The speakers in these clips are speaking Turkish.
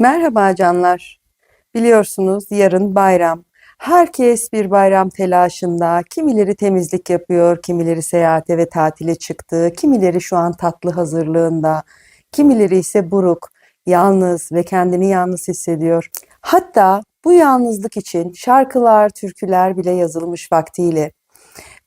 Merhaba canlar. Biliyorsunuz yarın bayram. Herkes bir bayram telaşında. Kimileri temizlik yapıyor, kimileri seyahate ve tatile çıktı, kimileri şu an tatlı hazırlığında, kimileri ise buruk, yalnız ve kendini yalnız hissediyor. Hatta bu yalnızlık için şarkılar, türküler bile yazılmış vaktiyle.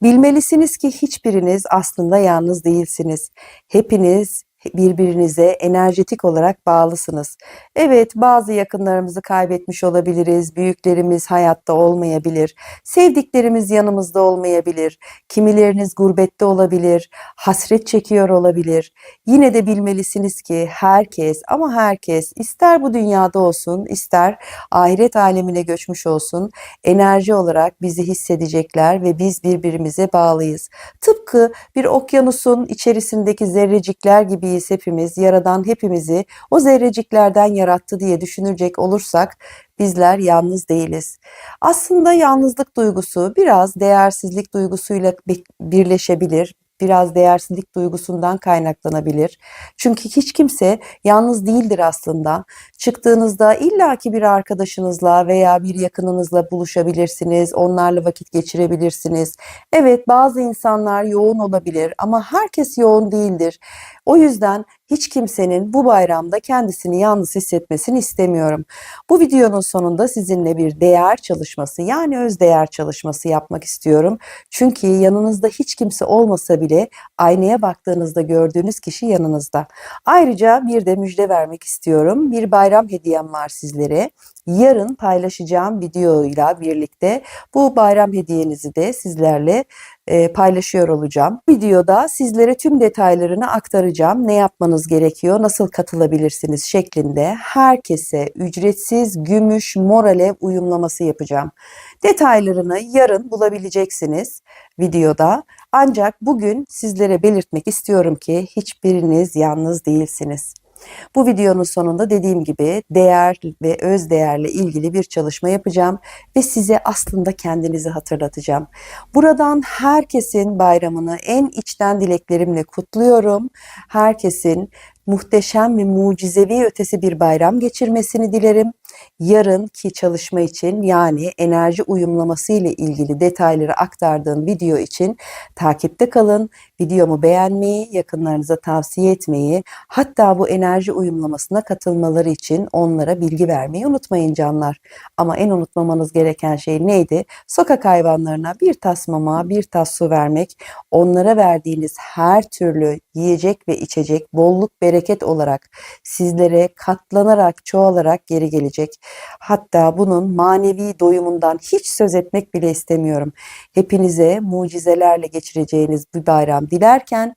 Bilmelisiniz ki hiçbiriniz aslında yalnız değilsiniz. Hepiniz birbirinize enerjetik olarak bağlısınız. Evet, bazı yakınlarımızı kaybetmiş olabiliriz. Büyüklerimiz hayatta olmayabilir. Sevdiklerimiz yanımızda olmayabilir. Kimileriniz gurbette olabilir. Hasret çekiyor olabilir. Yine de bilmelisiniz ki herkes ama herkes ister bu dünyada olsun, ister ahiret alemine göçmüş olsun, enerji olarak bizi hissedecekler ve biz birbirimize bağlıyız. Tıpkı bir okyanusun içerisindeki zerrecikler gibiyiz hepimiz. Yaradan hepimizi o zerreciklerden yarattı diye düşünecek olursak bizler yalnız değiliz. Aslında yalnızlık duygusu biraz değersizlik duygusuyla bi- birleşebilir. Biraz değersizlik duygusundan kaynaklanabilir. Çünkü hiç kimse yalnız değildir aslında. Çıktığınızda illaki bir arkadaşınızla veya bir yakınınızla buluşabilirsiniz. Onlarla vakit geçirebilirsiniz. Evet bazı insanlar yoğun olabilir ama herkes yoğun değildir. O yüzden hiç kimsenin bu bayramda kendisini yalnız hissetmesini istemiyorum. Bu videonun sonunda sizinle bir değer çalışması yani öz değer çalışması yapmak istiyorum. Çünkü yanınızda hiç kimse olmasa bile aynaya baktığınızda gördüğünüz kişi yanınızda. Ayrıca bir de müjde vermek istiyorum. Bir bayram hediyem var sizlere. Yarın paylaşacağım videoyla birlikte bu bayram hediyenizi de sizlerle paylaşıyor olacağım. Videoda sizlere tüm detaylarını aktaracağım. Ne yapmanız gerekiyor, nasıl katılabilirsiniz şeklinde herkese ücretsiz gümüş morale uyumlaması yapacağım. Detaylarını yarın bulabileceksiniz videoda. Ancak bugün sizlere belirtmek istiyorum ki hiçbiriniz yalnız değilsiniz. Bu videonun sonunda dediğim gibi değer ve öz değerle ilgili bir çalışma yapacağım ve size aslında kendinizi hatırlatacağım. Buradan herkesin bayramını en içten dileklerimle kutluyorum. Herkesin muhteşem ve mucizevi ötesi bir bayram geçirmesini dilerim. Yarınki çalışma için yani enerji uyumlaması ile ilgili detayları aktardığım video için takipte kalın. Videomu beğenmeyi, yakınlarınıza tavsiye etmeyi, hatta bu enerji uyumlamasına katılmaları için onlara bilgi vermeyi unutmayın canlar. Ama en unutmamanız gereken şey neydi? Sokak hayvanlarına bir tas mama, bir tas su vermek, onlara verdiğiniz her türlü yiyecek ve içecek bolluk bereket olarak sizlere katlanarak, çoğalarak geri gelecek. Hatta bunun manevi doyumundan hiç söz etmek bile istemiyorum. Hepinize mucizelerle geçireceğiniz bir bayram dilerken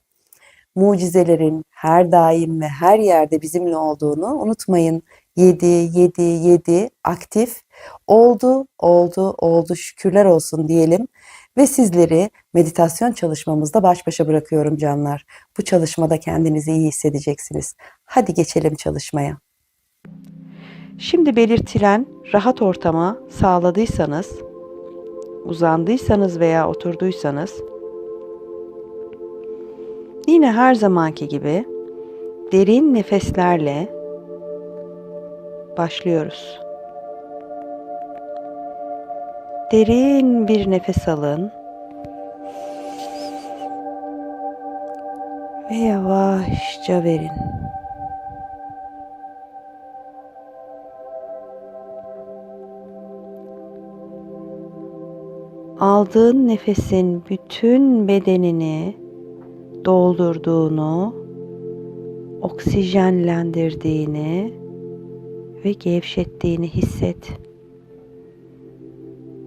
mucizelerin her daim ve her yerde bizimle olduğunu unutmayın. 7 7 7 aktif oldu oldu oldu şükürler olsun diyelim ve sizleri meditasyon çalışmamızda baş başa bırakıyorum canlar. Bu çalışmada kendinizi iyi hissedeceksiniz. Hadi geçelim çalışmaya. Şimdi belirtilen rahat ortama sağladıysanız, uzandıysanız veya oturduysanız yine her zamanki gibi derin nefeslerle başlıyoruz. Derin bir nefes alın ve yavaşça verin. aldığın nefesin bütün bedenini doldurduğunu, oksijenlendirdiğini ve gevşettiğini hisset.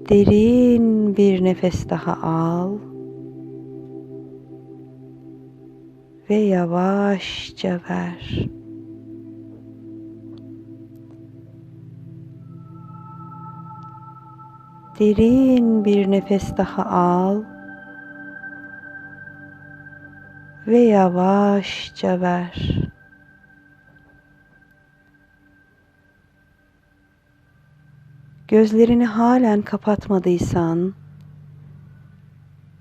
Derin bir nefes daha al ve yavaşça ver. Derin bir nefes daha al ve yavaşça ver. Gözlerini halen kapatmadıysan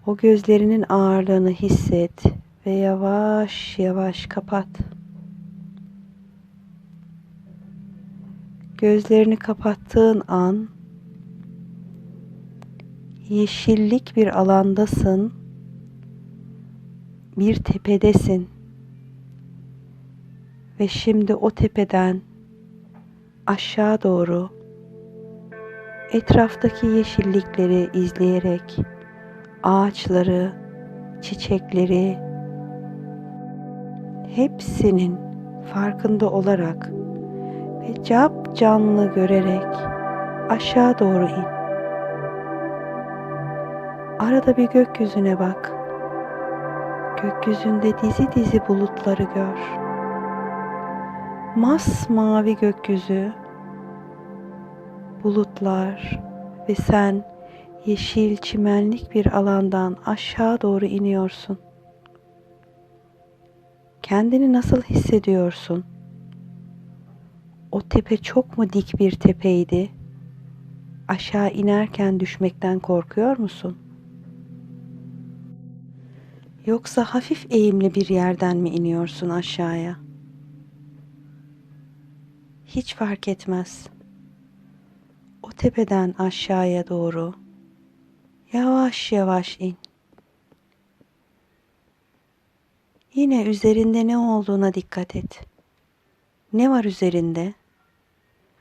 o gözlerinin ağırlığını hisset ve yavaş yavaş kapat. Gözlerini kapattığın an yeşillik bir alandasın. Bir tepedesin. Ve şimdi o tepeden aşağı doğru etraftaki yeşillikleri izleyerek ağaçları, çiçekleri hepsinin farkında olarak ve cap canlı görerek aşağı doğru in. Arada bir gökyüzüne bak. Gökyüzünde dizi dizi bulutları gör. Masmavi gökyüzü, bulutlar ve sen yeşil çimenlik bir alandan aşağı doğru iniyorsun. Kendini nasıl hissediyorsun? O tepe çok mu dik bir tepeydi? Aşağı inerken düşmekten korkuyor musun? Yoksa hafif eğimli bir yerden mi iniyorsun aşağıya? Hiç fark etmez. O tepeden aşağıya doğru yavaş yavaş in. Yine üzerinde ne olduğuna dikkat et. Ne var üzerinde?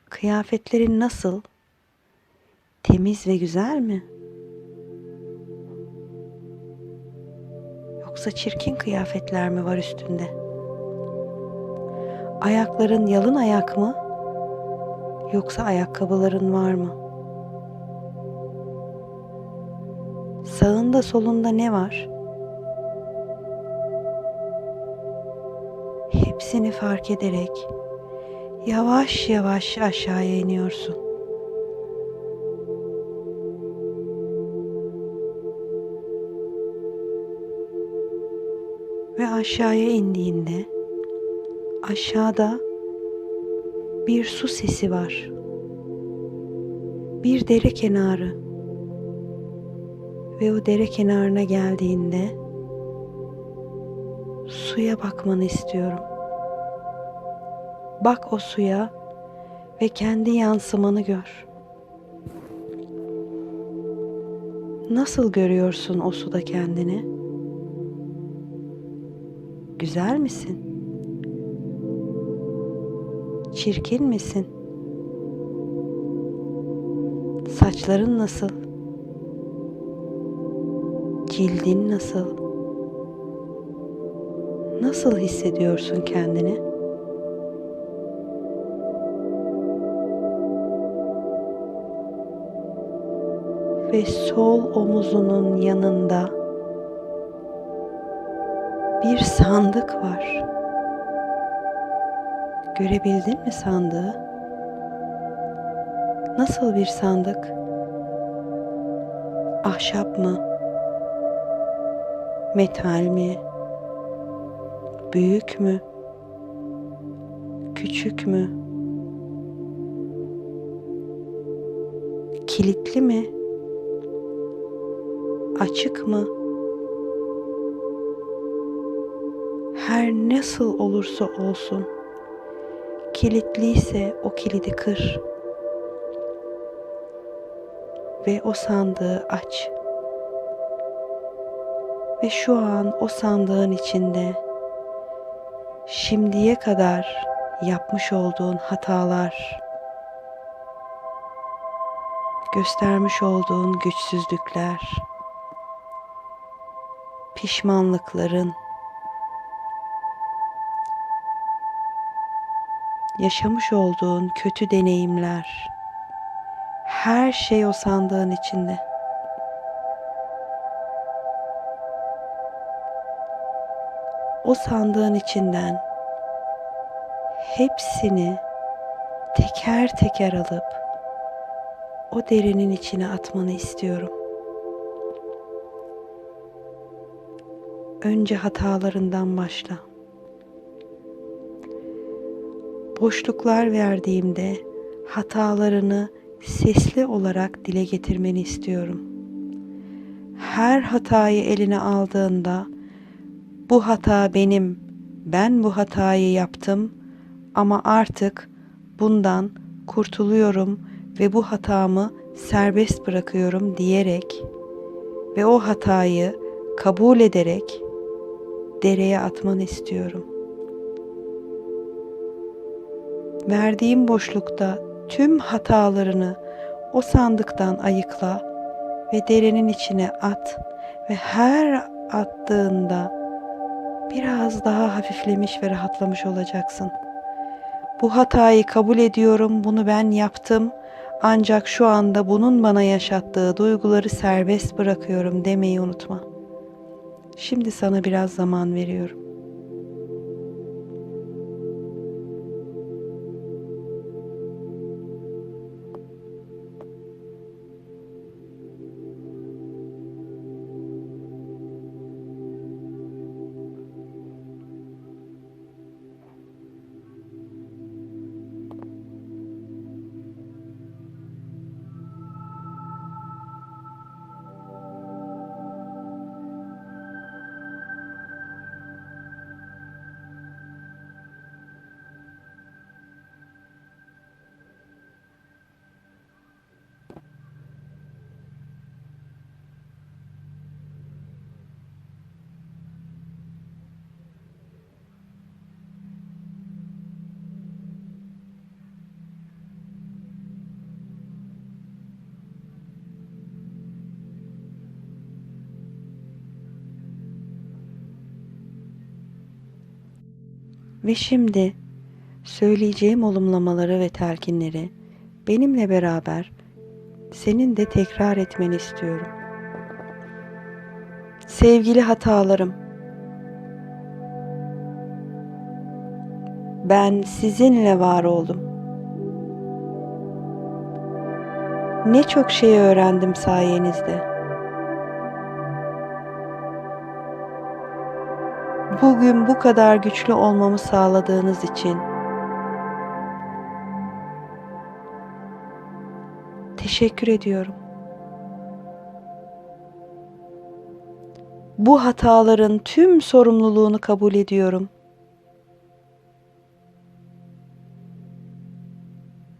Kıyafetlerin nasıl? Temiz ve güzel mi? Yoksa çirkin kıyafetler mi var üstünde? Ayakların yalın ayak mı? Yoksa ayakkabıların var mı? Sağında solunda ne var? Hepsini fark ederek yavaş yavaş aşağıya iniyorsun. Aşağıya indiğinde aşağıda bir su sesi var. Bir dere kenarı. Ve o dere kenarına geldiğinde suya bakmanı istiyorum. Bak o suya ve kendi yansımanı gör. Nasıl görüyorsun o suda kendini? Güzel misin? Çirkin misin? Saçların nasıl? Cildin nasıl? Nasıl hissediyorsun kendini? Ve sol omuzunun yanında bir sandık var. Görebildin mi sandığı? Nasıl bir sandık? Ahşap mı? Metal mi? Büyük mü? Küçük mü? Kilitli mi? Açık mı? Her nasıl olursa olsun kilitliyse o kilidi kır ve o sandığı aç. Ve şu an o sandığın içinde şimdiye kadar yapmış olduğun hatalar, göstermiş olduğun güçsüzlükler, pişmanlıkların, yaşamış olduğun kötü deneyimler, her şey o sandığın içinde. O sandığın içinden hepsini teker teker alıp o derinin içine atmanı istiyorum. Önce hatalarından başla. Boşluklar verdiğimde hatalarını sesli olarak dile getirmeni istiyorum. Her hatayı eline aldığında bu hata benim, ben bu hatayı yaptım ama artık bundan kurtuluyorum ve bu hatamı serbest bırakıyorum diyerek ve o hatayı kabul ederek dereye atmanı istiyorum. Verdiğim boşlukta tüm hatalarını o sandıktan ayıkla ve derenin içine at ve her attığında biraz daha hafiflemiş ve rahatlamış olacaksın. Bu hatayı kabul ediyorum, bunu ben yaptım. Ancak şu anda bunun bana yaşattığı duyguları serbest bırakıyorum demeyi unutma. Şimdi sana biraz zaman veriyorum. Ve şimdi söyleyeceğim olumlamaları ve telkinleri benimle beraber senin de tekrar etmeni istiyorum. Sevgili hatalarım, ben sizinle var oldum. Ne çok şey öğrendim sayenizde. Bugün bu kadar güçlü olmamı sağladığınız için teşekkür ediyorum. Bu hataların tüm sorumluluğunu kabul ediyorum.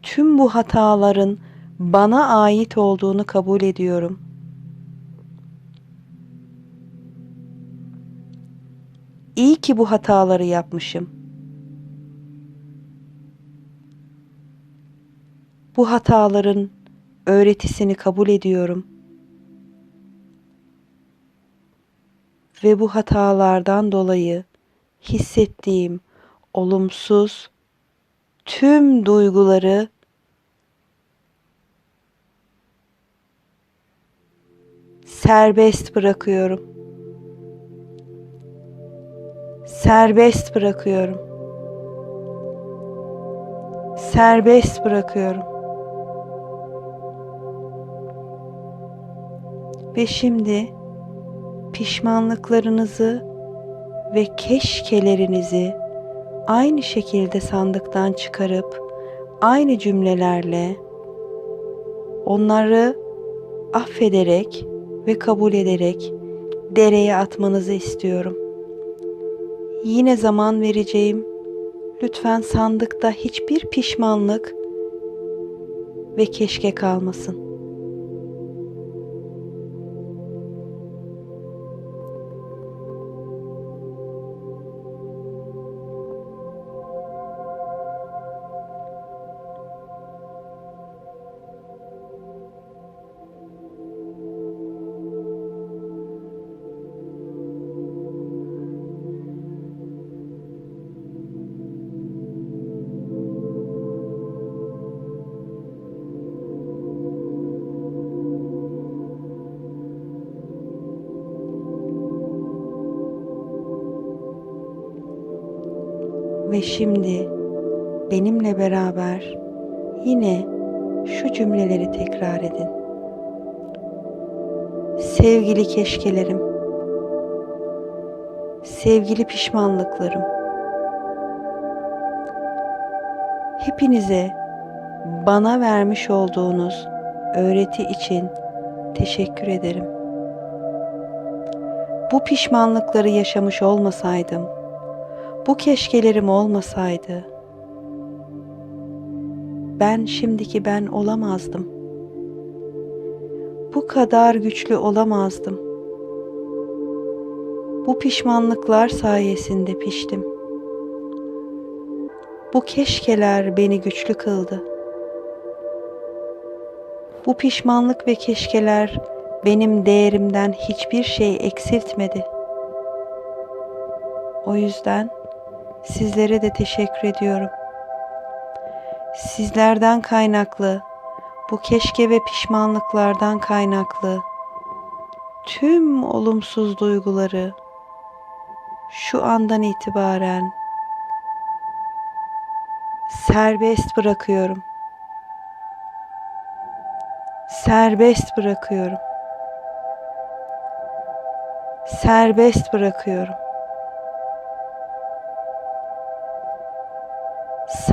Tüm bu hataların bana ait olduğunu kabul ediyorum. İyi ki bu hataları yapmışım. Bu hataların öğretisini kabul ediyorum. Ve bu hatalardan dolayı hissettiğim olumsuz tüm duyguları serbest bırakıyorum. Serbest bırakıyorum. Serbest bırakıyorum. Ve şimdi pişmanlıklarınızı ve keşkelerinizi aynı şekilde sandıktan çıkarıp aynı cümlelerle onları affederek ve kabul ederek dereye atmanızı istiyorum. Yine zaman vereceğim. Lütfen sandıkta hiçbir pişmanlık ve keşke kalmasın. Şimdi benimle beraber yine şu cümleleri tekrar edin. Sevgili keşkelerim, sevgili pişmanlıklarım, hepinize bana vermiş olduğunuz öğreti için teşekkür ederim. Bu pişmanlıkları yaşamış olmasaydım, bu keşkelerim olmasaydı ben şimdiki ben olamazdım. Bu kadar güçlü olamazdım. Bu pişmanlıklar sayesinde piştim. Bu keşkeler beni güçlü kıldı. Bu pişmanlık ve keşkeler benim değerimden hiçbir şey eksiltmedi. O yüzden sizlere de teşekkür ediyorum. Sizlerden kaynaklı, bu keşke ve pişmanlıklardan kaynaklı tüm olumsuz duyguları şu andan itibaren serbest bırakıyorum. Serbest bırakıyorum. Serbest bırakıyorum.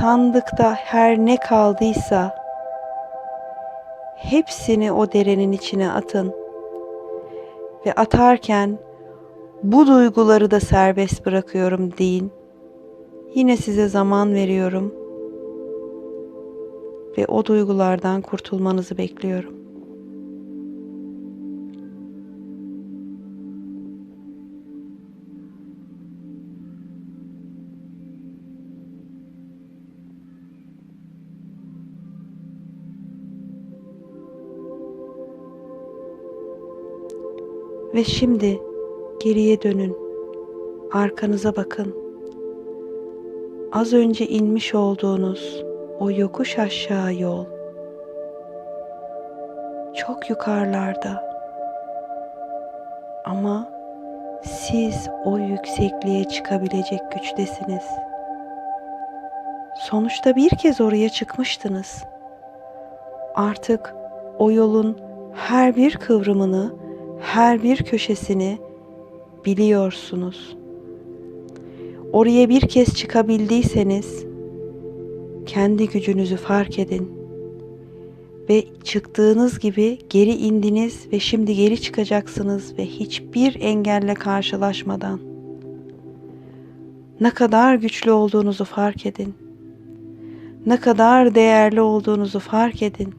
Sandıkta her ne kaldıysa hepsini o derenin içine atın. Ve atarken bu duyguları da serbest bırakıyorum deyin. Yine size zaman veriyorum ve o duygulardan kurtulmanızı bekliyorum. Ve şimdi geriye dönün. Arkanıza bakın. Az önce inmiş olduğunuz o yokuş aşağı yol çok yukarılarda. Ama siz o yüksekliğe çıkabilecek güçtesiniz. Sonuçta bir kez oraya çıkmıştınız. Artık o yolun her bir kıvrımını, her bir köşesini biliyorsunuz. Oraya bir kez çıkabildiyseniz kendi gücünüzü fark edin ve çıktığınız gibi geri indiniz ve şimdi geri çıkacaksınız ve hiçbir engelle karşılaşmadan ne kadar güçlü olduğunuzu fark edin. Ne kadar değerli olduğunuzu fark edin.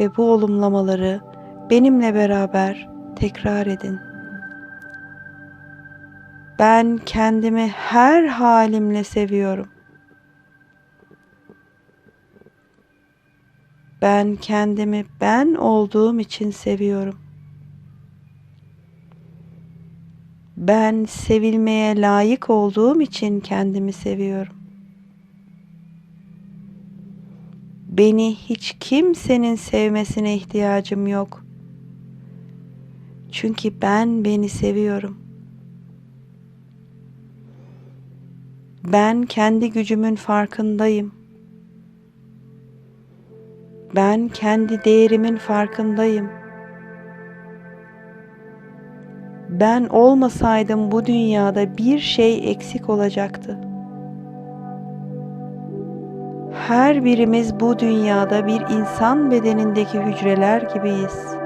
Ve bu olumlamaları benimle beraber tekrar edin. Ben kendimi her halimle seviyorum. Ben kendimi ben olduğum için seviyorum. Ben sevilmeye layık olduğum için kendimi seviyorum. Beni hiç kimsenin sevmesine ihtiyacım yok. Çünkü ben beni seviyorum. Ben kendi gücümün farkındayım. Ben kendi değerimin farkındayım. Ben olmasaydım bu dünyada bir şey eksik olacaktı. Her birimiz bu dünyada bir insan bedenindeki hücreler gibiyiz.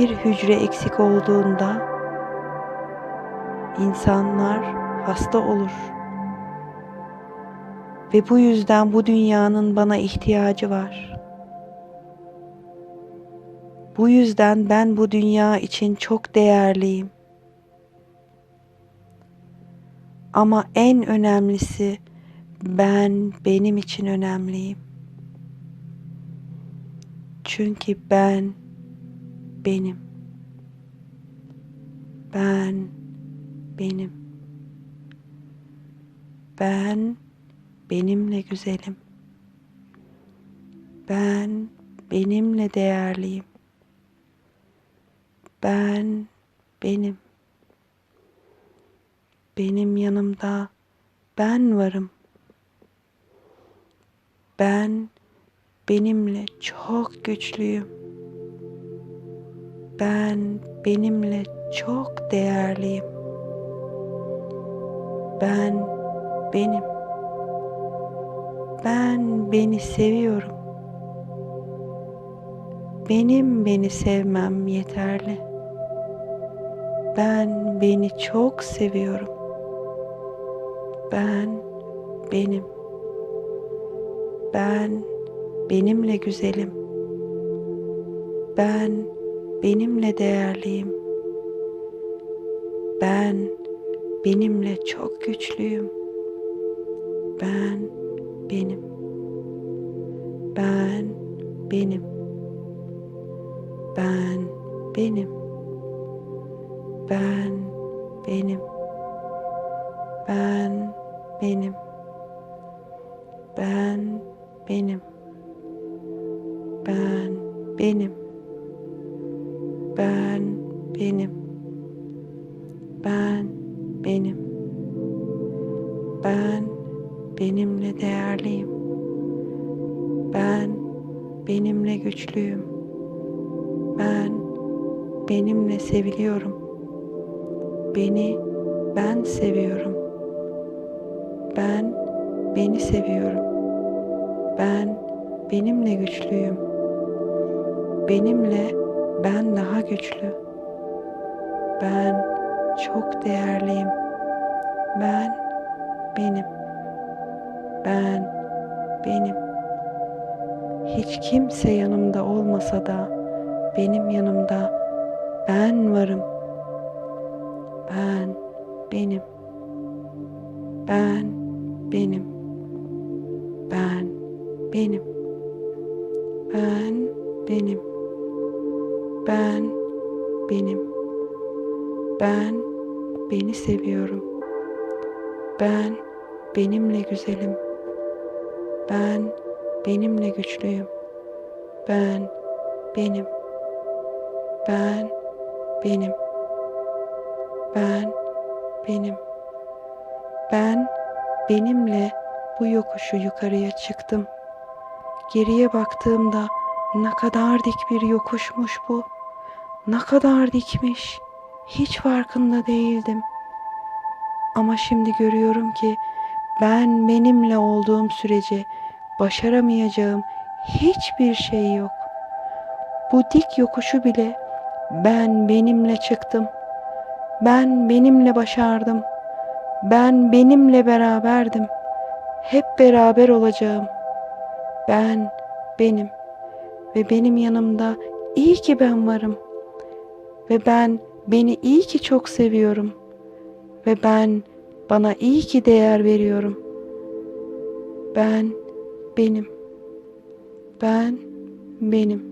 Bir hücre eksik olduğunda insanlar hasta olur. Ve bu yüzden bu dünyanın bana ihtiyacı var. Bu yüzden ben bu dünya için çok değerliyim. Ama en önemlisi ben benim için önemliyim. Çünkü ben benim. Ben benim. Ben benimle güzelim. Ben benimle değerliyim. Ben benim. Benim yanımda ben varım. Ben benimle çok güçlüyüm. Ben benimle çok değerliyim. Ben benim. Ben beni seviyorum. Benim beni sevmem yeterli. Ben beni çok seviyorum. Ben benim. Ben benimle güzelim. Ben benimle değerliyim. Ben benimle çok güçlüyüm. Ben benim. Ben benim. Ben benim. Ben benim. Ben benim. Ben benim. Ben benim. Kimse yanımda olmasa da benim yanımda ben varım. Ben benim. Ben benim. Ben benim. Ben benim. Ben benim. Ben beni seviyorum. Ben benimle güzelim. Ben benimle güçlüyüm. Ben benim. Ben benim. Ben benim. Ben benimle bu yokuşu yukarıya çıktım. Geriye baktığımda ne kadar dik bir yokuşmuş bu. Ne kadar dikmiş. Hiç farkında değildim. Ama şimdi görüyorum ki ben benimle olduğum sürece başaramayacağım hiçbir şey yok. Bu dik yokuşu bile ben benimle çıktım. Ben benimle başardım. Ben benimle beraberdim. Hep beraber olacağım. Ben benim ve benim yanımda iyi ki ben varım. Ve ben beni iyi ki çok seviyorum. Ve ben bana iyi ki değer veriyorum. Ben benim. Ben benim.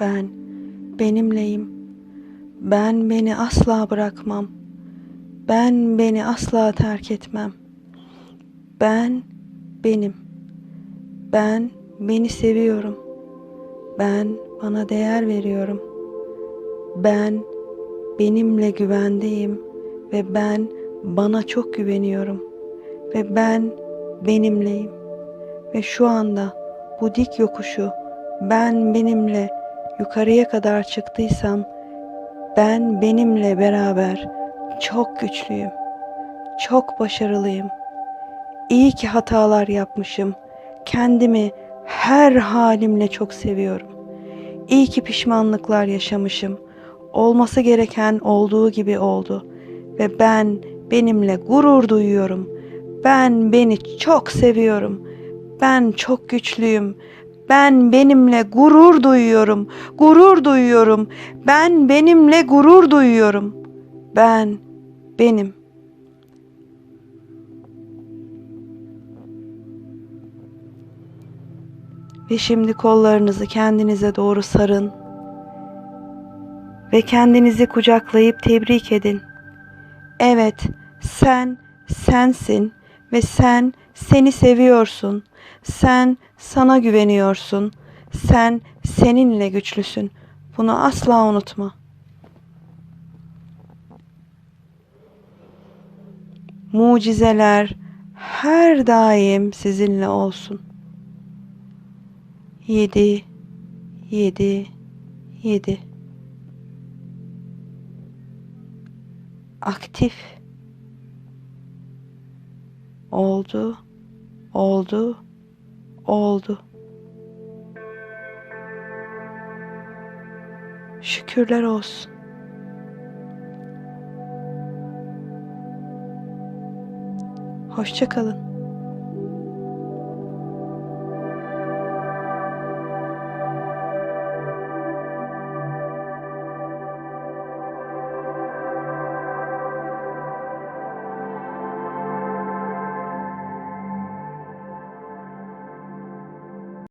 Ben benimleyim. Ben beni asla bırakmam. Ben beni asla terk etmem. Ben benim. Ben beni seviyorum. Ben bana değer veriyorum. Ben benimle güvendeyim ve ben bana çok güveniyorum ve ben benimleyim ve şu anda bu dik yokuşu ben benimle yukarıya kadar çıktıysam ben benimle beraber çok güçlüyüm. Çok başarılıyım. İyi ki hatalar yapmışım. Kendimi her halimle çok seviyorum. İyi ki pişmanlıklar yaşamışım. Olması gereken olduğu gibi oldu ve ben benimle gurur duyuyorum. Ben beni çok seviyorum. Ben çok güçlüyüm. Ben benimle gurur duyuyorum. Gurur duyuyorum. Ben benimle gurur duyuyorum. Ben benim. Ve şimdi kollarınızı kendinize doğru sarın ve kendinizi kucaklayıp tebrik edin. Evet, sen sensin ve sen seni seviyorsun. Sen sana güveniyorsun. Sen seninle güçlüsün. Bunu asla unutma. Mucizeler her daim sizinle olsun. Yedi, yedi, yedi. Aktif. Oldu, oldu, oldu. Şükürler olsun. Hoşça kalın.